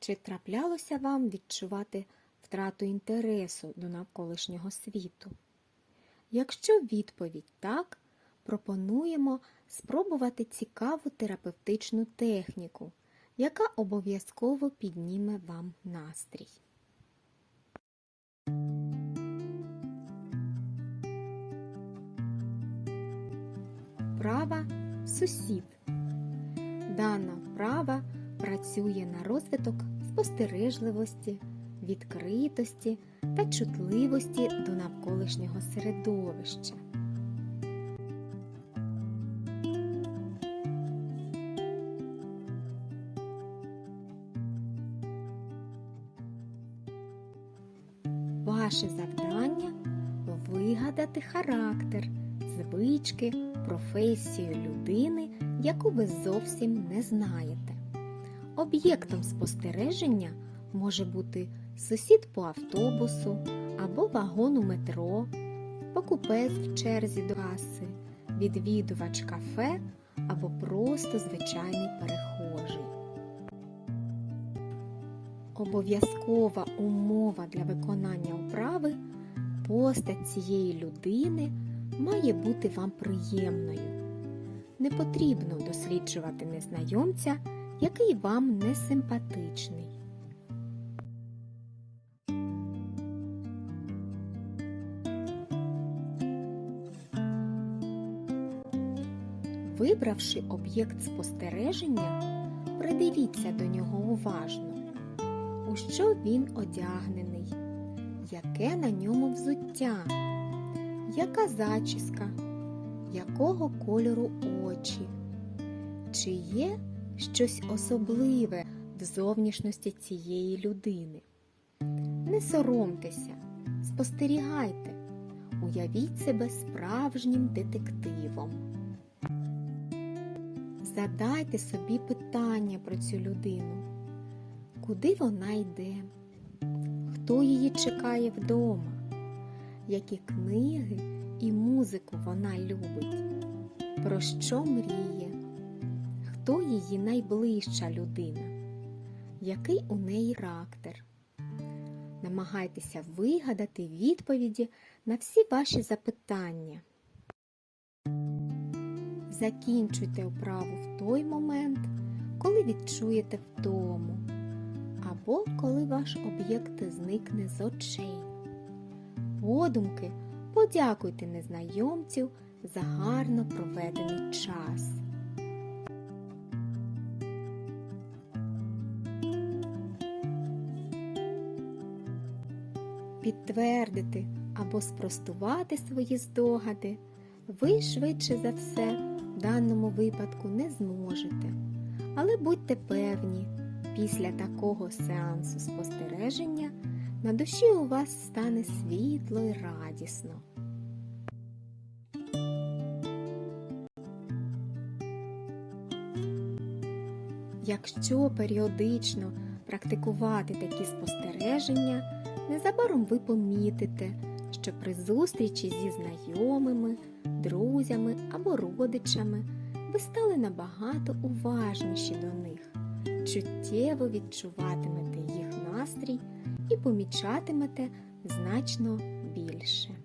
Чи траплялося вам відчувати втрату інтересу до навколишнього світу? Якщо відповідь так, пропонуємо спробувати цікаву терапевтичну техніку, яка обов'язково підніме вам настрій. Вправа сусід. Дана вправа працює на розвиток спостережливості, відкритості та чутливості до навколишнього середовища. Ваше завдання вигадати характер, звички, професію людини, яку ви зовсім не знаєте. Об'єктом спостереження може бути сусід по автобусу або вагону метро, покупець в черзі до каси, відвідувач кафе або просто звичайний перехожий. Обов'язкова умова для виконання вправи постать цієї людини має бути вам приємною. Не потрібно досліджувати незнайомця, який вам не симпатичний. Вибравши об'єкт спостереження, придивіться до нього уважно. У що він одягнений, яке на ньому взуття, яка зачіска, якого кольору очі, чи є щось особливе в зовнішності цієї людини. Не соромтеся, спостерігайте, уявіть себе справжнім детективом. Задайте собі питання про цю людину. Куди вона йде? Хто її чекає вдома? Які книги і музику вона любить? Про що мріє? Хто її найближча людина? Який у неї характер? Намагайтеся вигадати відповіді на всі ваші запитання. Закінчуйте вправу в той момент, коли відчуєте втому, або коли ваш об'єкт зникне з очей. Подумки подякуйте незнайомцю за гарно проведений час. Підтвердити або спростувати свої здогади ви швидше за все в даному випадку не зможете. Але будьте певні, після такого сеансу спостереження на душі у вас стане світло й радісно. Якщо періодично практикувати такі спостереження, незабаром ви помітите, що при зустрічі зі знайомими, друзями або родичами ви стали набагато уважніші до них, чуттєво відчуватимете їх настрій і помічатимете значно більше.